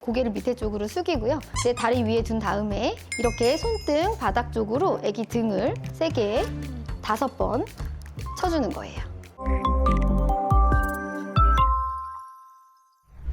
고개를 밑에 쪽으로 숙이고요. 이제 다리 위에 둔 다음에 이렇게 손등 바닥 쪽으로 아기 등을 세게 다섯 번 쳐주는 거예요.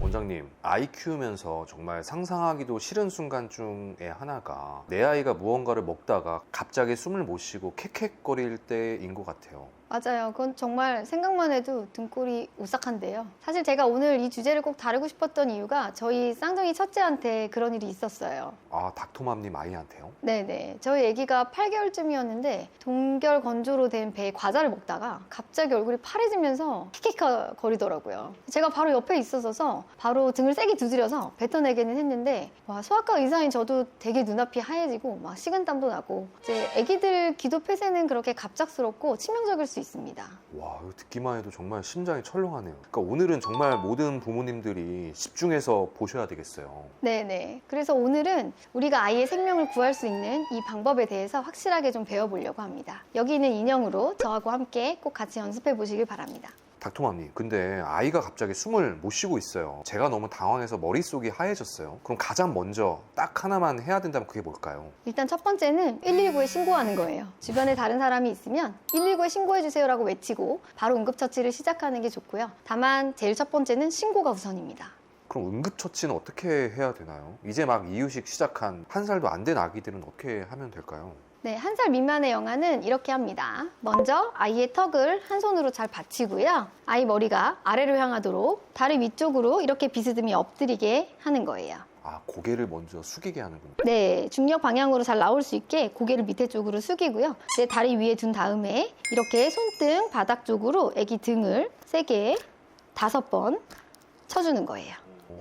원장님, 아이 키우면서 정말 상상하기도 싫은 순간 중에 하나가 내 아이가 무언가를 먹다가 갑자기 숨을 못 쉬고 캑캑거릴 때인 것 같아요. 맞아요. 그건 정말 생각만 해도 등골이 오싹한데요. 사실 제가 오늘 이 주제를 꼭 다루고 싶었던 이유가 저희 쌍둥이 첫째한테 그런 일이 있었어요. 아, 닥터맘님 아이한테요? 네네. 저희 아기가 8개월쯤이었는데 동결 건조로 된 배에 과자를 먹다가 갑자기 얼굴이 파래지면서 킥킥 거리더라고요. 제가 바로 옆에 있어서 바로 등을 세게 두드려서 뱉어내기는 했는데 와, 소아과 의사인 저도 되게 눈앞이 하얘지고 막 식은땀도 나고 이제 아기들 기도 폐쇄는 그렇게 갑작스럽고 치명적일 수 있습니다. 와, 이거 듣기만 해도 정말 심장이 철렁하네요. 그러니까 오늘은 정말 모든 부모님들이 집중해서 보셔야 되겠어요. 네네. 그래서 오늘은 우리가 아이의 생명을 구할 수 있는 이 방법에 대해서 확실하게 좀 배워보려고 합니다. 여기 있는 인형으로 저하고 함께 꼭 같이 연습해 보시길 바랍니다. 닥터맘님, 근데 아이가 갑자기 숨을 못 쉬고 있어요. 제가 너무 당황해서 머릿속이 하얘졌어요. 그럼 가장 먼저 딱 하나만 해야 된다면 그게 뭘까요? 일단 첫 번째는 119에 신고하는 거예요. 주변에 다른 사람이 있으면 119에 신고해 주세요 라고 외치고 바로 응급처치를 시작하는 게 좋고요. 다만 제일 첫 번째는 신고가 우선입니다. 그럼 응급처치는 어떻게 해야 되나요? 이제 막 이유식 시작한 한 살도 안 된 아기들은 어떻게 하면 될까요? 네, 한 살 미만의 영아는 이렇게 합니다. 먼저 아이의 턱을 한 손으로 잘 받치고요. 아이 머리가 아래로 향하도록 다리 위쪽으로 이렇게 비스듬히 엎드리게 하는 거예요. 아, 고개를 먼저 숙이게 하는군요. 네, 중력 방향으로 잘 나올 수 있게 고개를 밑에 쪽으로 숙이고요. 이제 다리 위에 둔 다음에 이렇게 손등 바닥 쪽으로 아기 등을 세게 다섯 번 쳐주는 거예요.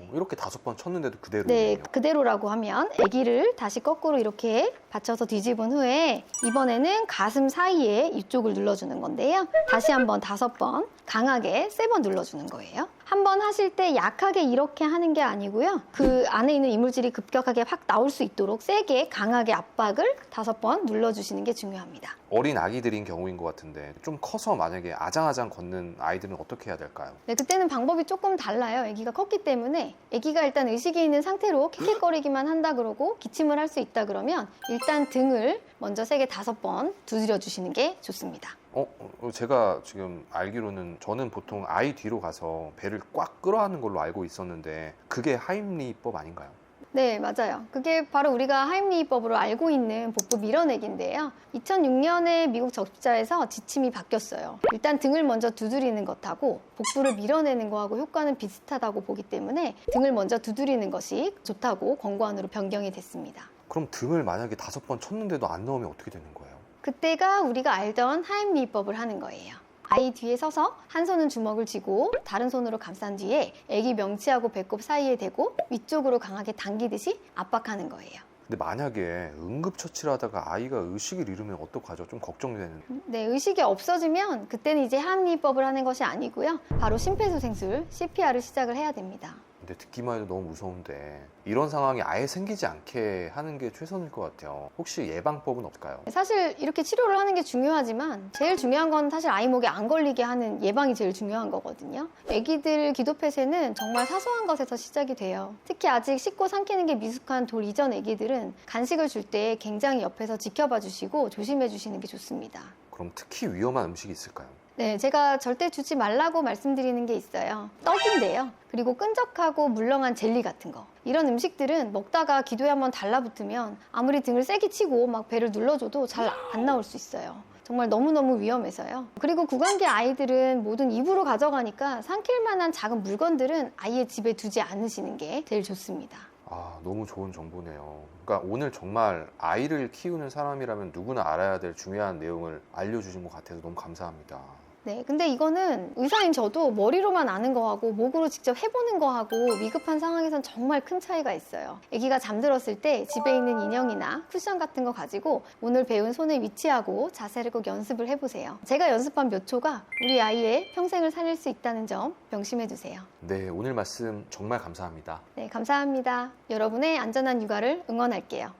어, 이렇게 다섯 번 쳤는데도 그대로. 네, 그대로라고 하면 아기를 다시 거꾸로 이렇게 받쳐서 뒤집은 후에 이번에는 가슴 사이에 이쪽을 눌러주는 건데요. 다시 한번 다섯 번 강하게 세 번 눌러주는 거예요. 한 번 하실 때 약하게 이렇게 하는 게 아니고요. 그 안에 있는 이물질이 급격하게 확 나올 수 있도록 세게 강하게 압박을 다섯 번 눌러주시는 게 중요합니다. 어린 아기들인 경우인 것 같은데 좀 커서 만약에 아장아장 걷는 아이들은 어떻게 해야 될까요? 네, 그때는 방법이 조금 달라요. 아기가 컸기 때문에 아기가 일단 의식이 있는 상태로 킥킥거리기만 한다 그러고 기침을 할 수 있다 그러면 일단 등을 먼저 세게 다섯 번 두드려 주시는 게 좋습니다. 어, 어, 제가 지금 알기로는 저는 보통 아이 뒤로 가서 배를 꽉 끌어안는 걸로 알고 있었는데 그게 하임리법 아닌가요? 네, 맞아요. 그게 바로 우리가 하임리법으로 알고 있는 복부 밀어내기인데요. 2006년에 미국 적자에서 지침이 바뀌었어요. 일단 등을 먼저 두드리는 것하고 복부를 밀어내는 거하고 효과는 비슷하다고 보기 때문에 등을 먼저 두드리는 것이 좋다고 권고안으로 변경이 됐습니다. 그럼 등을 만약에 다섯 번 쳤는데도 안 나오면 어떻게 되는 거예요? 그때가 우리가 알던 하임리법을 하는 거예요. 아이 뒤에 서서 한 손은 주먹을 쥐고 다른 손으로 감싼 뒤에 아기 명치하고 배꼽 사이에 대고 위쪽으로 강하게 당기듯이 압박하는 거예요. 근데 만약에 응급처치를 하다가 아이가 의식을 잃으면 어떡하죠? 좀 걱정되는. 네, 의식이 없어지면 그때는 이제 하임리법을 하는 것이 아니고요. 바로 심폐소생술 CPR을 시작을 해야 됩니다. 근데 듣기만 해도 너무 무서운데 이런 상황이 아예 생기지 않게 하는 게 최선일 것 같아요. 혹시 예방법은 없을까요? 사실 이렇게 치료를 하는 게 중요하지만 제일 중요한 건 사실 아이 목에 안 걸리게 하는 예방이 제일 중요한 거거든요. 아기들 기도 폐쇄는 정말 사소한 것에서 시작이 돼요. 특히 아직 씻고 삼키는 게 미숙한 돌 이전 아기들은 간식을 줄 때 굉장히 옆에서 지켜봐 주시고 조심해 주시는 게 좋습니다. 그럼 특히 위험한 음식이 있을까요? 네, 제가 절대 주지 말라고 말씀드리는 게 있어요. 떡인데요. 그리고 끈적하고 물렁한 젤리 같은 거. 이런 음식들은 먹다가 기도에 한번 달라붙으면 아무리 등을 세게 치고 막 배를 눌러줘도 잘 안 나올 수 있어요. 정말 너무너무 위험해서요. 그리고 구강기 아이들은 모든 입으로 가져가니까 삼킬 만한 작은 물건들은 아예 집에 두지 않으시는 게 제일 좋습니다. 아, 너무 좋은 정보네요. 그러니까 오늘 정말 아이를 키우는 사람이라면 누구나 알아야 될 중요한 내용을 알려주신 것 같아서 너무 감사합니다. 네, 근데 이거는 의사인 저도 머리로만 아는 거하고 목으로 직접 해보는 거하고 위급한 상황에선 정말 큰 차이가 있어요. 아기가 잠들었을 때 집에 있는 인형이나 쿠션 같은 거 가지고 오늘 배운 손의 위치하고 자세를 꼭 연습을 해보세요. 제가 연습한 몇 초가 우리 아이의 평생을 살릴 수 있다는 점 명심해 두세요. 네, 오늘 말씀 정말 감사합니다. 네, 감사합니다. 여러분의 안전한 육아를 응원할게요.